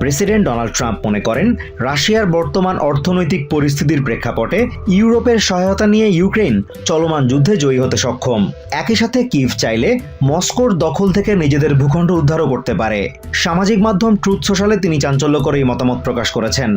President Donald Trump মনে করেন, রাশিয়ার বর্তমান অর্থনৈতিক পরিস্থিতির প্রেক্ষাপটে ইউরোপের সহায়তা নিয়ে ইউক্রেন চলমান যুদ্ধে জয়ী হতে সক্ষম। একই সাথে কিভ চাইলে মস্কোর দখল থেকে নিজেদের ভূখণ্ড উদ্ধারও করতে পারে। সামাজিক মাধ্যম ট্রুথ সোশ্যালে তিনি চাঞ্চল্যকর এই মতামত প্রকাশ করেছেন।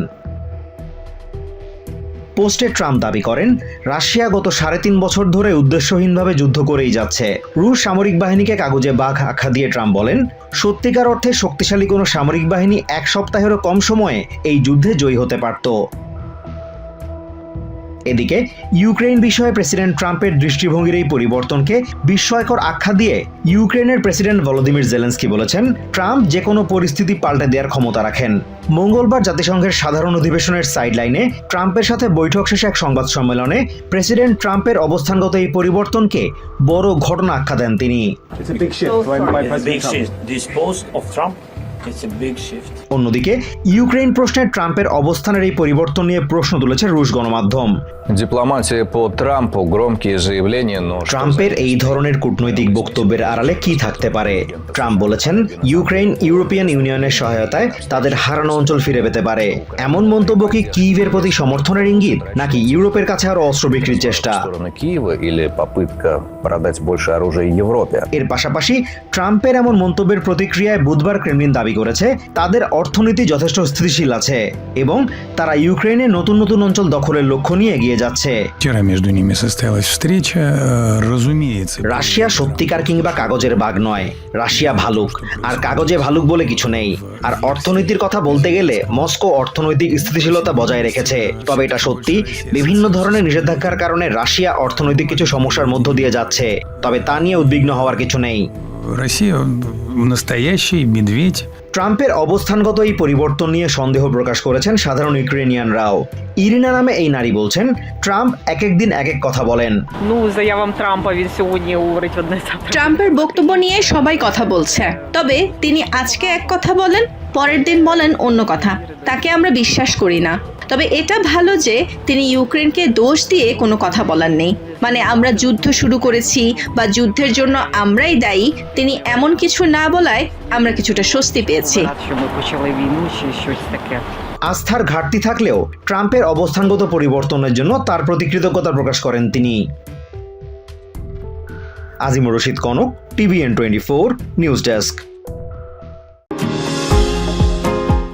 পোস্টে ট্রাম্প দাবি করেন, রাশিয়া গত সাড়ে তিন বছর ধরে উদ্দেশ্যহীনভাবে যুদ্ধ করেই যাচ্ছে। রুশ সামরিক বাহিনীকে কাগজে বাঘ আখ্যা দিয়ে ট্রাম্প বলেন, সত্যিকার অর্থে শক্তিশালী কোনো সামরিক বাহিনী এক সপ্তাহেরও কম সময়ে এই যুদ্ধে জয়ী হতে পারত। এদিকে ইউক্রেন বিষয়ে প্রেসিডেন্ট ট্রাম্পের দৃষ্টিভঙ্গির এই পরিবর্তনকে বিস্ময়কর আখ্যা দিয়ে ইউক্রেনের প্রেসিডেন্ট ভলোদিমির জেলেন্সকি বলেছেন ট্রাম্প যে কোনো পরিস্থিতি পাল্টে দেওয়ার ক্ষমতা রাখেন। মঙ্গলবার জাতিসংঘের সাধারণ অধিবেশনের সাইডলাইনে ট্রাম্পের সাথে বৈঠক শেষে এক সংবাদ সম্মেলনে প্রেসিডেন্ট ট্রাম্পের অবস্থানগত এই পরিবর্তনকে বড় ঘটনা আখ্যা দেন তিনি। অন্যদিকে ইউক্রেন প্রশ্নে ট্রাম্পের অবস্থানের এই পরিবর্তন নিয়ে প্রশ্ন তুলেছে রুশ গণমাধ্যম। ট্রাম্পের এই ধরনের কূটনৈতিক বক্তব্যের আড়ালে কি থাকতে পারে? ট্রাম্প বলেছেন ইউক্রেন ইউরোপিয়ান ইউনিয়নের সহায়তায় তাদের হারানো অঞ্চল ফিরে পেতে পারে। এমন মন্তব্য কি কিভের প্রতি সমর্থনের ইঙ্গিত নাকি ইউরোপের কাছে আরও অস্ত্র বিক্রির চেষ্টা? এর পাশাপাশি ট্রাম্পের এমন মন্তব্যের প্রতিক্রিয়ায় বুধবার ক্রেমলিন দাবি করেছে তাদের অর্থনীতি যথেষ্ট স্থিতিশীল আছে এবং তারা ইউক্রেনে নতুন নতুন অঞ্চল দখলের লক্ষ্য নিয়ে এগিয়ে যাচ্ছে Вчера между ними состоялась встреча. Э, Разумеется, রাশিয়া সত্যিকার কিংবা কাগজের বাঘ নয় রাশিয়া ভালুক আর কাগজে ভালুক বলে কিছু নেই আর অর্থনীতির কথা বলতে গেলে মস্কো অর্থনৈতিক স্থিতিশীলতা বজায় রেখেছে তবে এটা সত্যি বিভিন্ন ধরনের নিষেধাজ্ঞার কারণে রাশিয়া অর্থনৈতিক কিছু সমস্যার মধ্য দিয়ে যাচ্ছে তবে তা নিয়ে উদ্বিগ্ন হওয়ার কিছু নেই Россия настоящий медведь. ট্রাম্পের অবস্থানগত এই পরিবর্তন নিয়ে সন্দেহ প্রকাশ করেছেন সাধারণ ইউক্রেনিয়ানরাও ইরিনা নামে এই নারী বলছেন ট্রাম্প এক একদিন এক এক কথা বলেন। ট্রাম্পের বক্তব্য নিয়ে সবাই কথা বলছে। তবে তিনি আজকে এক কথা বলেন পরের দিন বলেন অন্য কথা। তাকে আমরা বিশ্বাস করি না। তবে এটা ভালো যে তিনি ইউক্রেনকে দোষ দিয়ে কোনো কথা বলার নেই। মানে আমরা যুদ্ধ শুরু করেছি বা যুদ্ধের জন্য আমরাই দায়ী, তিনি এমন কিছু না বলায় আমরা কিছুটা স্বস্তি পেয়েছি। আস্থার ঘাটতি থাকলেও ট্রাম্পের অবস্থানগত পরিবর্তনের জন্য তার প্রতি কৃতজ্ঞতা প্রকাশ করেন তিনি। Azimur Rashid Kanak, TVN twenty four, news desk.